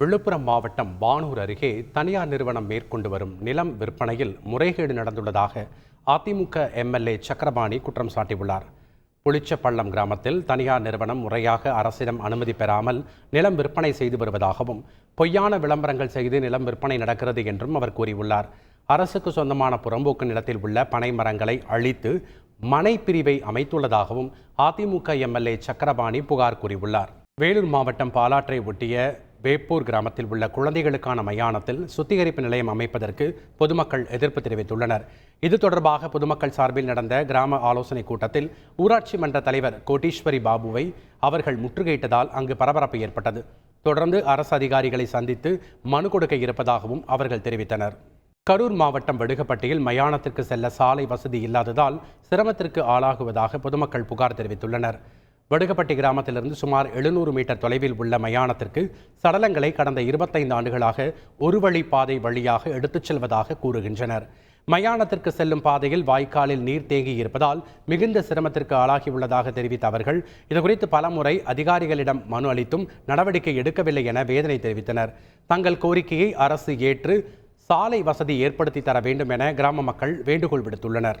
விழுப்புரம் மாவட்டம் வானூர் அருகே தனியார் நிறுவனம் மேற்கொண்டு வரும் நிலம் விற்பனையில் முறைகேடு நடந்துள்ளதாக அதிமுக எம்எல்ஏ சக்கரபாணி குற்றம் சாட்டியுள்ளார். புளிச்சப்பள்ளம் கிராமத்தில் தனியார் நிறுவனம் முறையாக அரசிடம் அனுமதி பெறாமல் நிலம் விற்பனை செய்து வருவதாகவும் பொய்யான விளம்பரங்கள் செய்து நிலம் விற்பனை நடக்கிறது என்றும் அவர் கூறியுள்ளார். அரசுக்கு சொந்தமான புறம்போக்கு நிலத்தில் உள்ள பனை மரங்களை அழித்து மனை பிரிவை அமைத்துள்ளதாகவும் அதிமுக எம்எல்ஏ சக்கரபாணி புகார் கூறியுள்ளார். வேலூர் மாவட்டம் பாலாற்றை ஒட்டிய வேப்பூர் கிராமத்தில் உள்ள குழந்தைகளுக்கான மயானத்தில் சுத்திகரிப்பு நிலையம் அமைப்பதற்கு பொதுமக்கள் எதிர்ப்பு தெரிவித்துள்ளனர். இது தொடர்பாக பொதுமக்கள் சார்பில் நடந்த கிராம ஆலோசனைக் கூட்டத்தில் ஊராட்சி மன்ற தலைவர் கோட்டீஸ்வரி பாபுவை அவர்கள் முற்றுகையிட்டதால் அங்கு பரபரப்பு ஏற்பட்டது. தொடர்ந்து அரசு அதிகாரிகளை சந்தித்து மனு கொடுக்க இருப்பதாகவும் அவர்கள் தெரிவித்தனர். கரூர் மாவட்டம் வெடுகப்பட்டியில் மயானத்திற்கு செல்ல சாலை வசதி இல்லாததால் சிரமத்திற்கு ஆளாகுவதாக பொதுமக்கள் புகார் தெரிவித்துள்ளனர். வடுகப்பட்டி கிராமத்திலிருந்து சுமார் எழுநூறு மீட்டர் தொலைவில் உள்ள மயானத்திற்கு சடலங்களை கடந்த இருபத்தைந்து ஆண்டுகளாக ஒரு வழி பாதை வழியாக எடுத்துச் செல்வதாக கூறுகின்றனர். மயானத்திற்கு செல்லும் பாதையில் வாய்க்காலில் நீர் தேங்கி இருப்பதால் மிகுந்த சிரமத்திற்கு ஆளாகியுள்ளதாக தெரிவித்த அவர்கள் இதுகுறித்து பலமுறை அதிகாரிகளிடம் மனு அளித்தும் நடவடிக்கை எடுக்கவில்லை என வேதனை தெரிவித்தனர். தங்கள் கோரிக்கையை அரசு ஏற்று சாலை வசதி ஏற்படுத்தி தர வேண்டும் என கிராம மக்கள் வேண்டுகோள் விடுத்துள்ளனர்.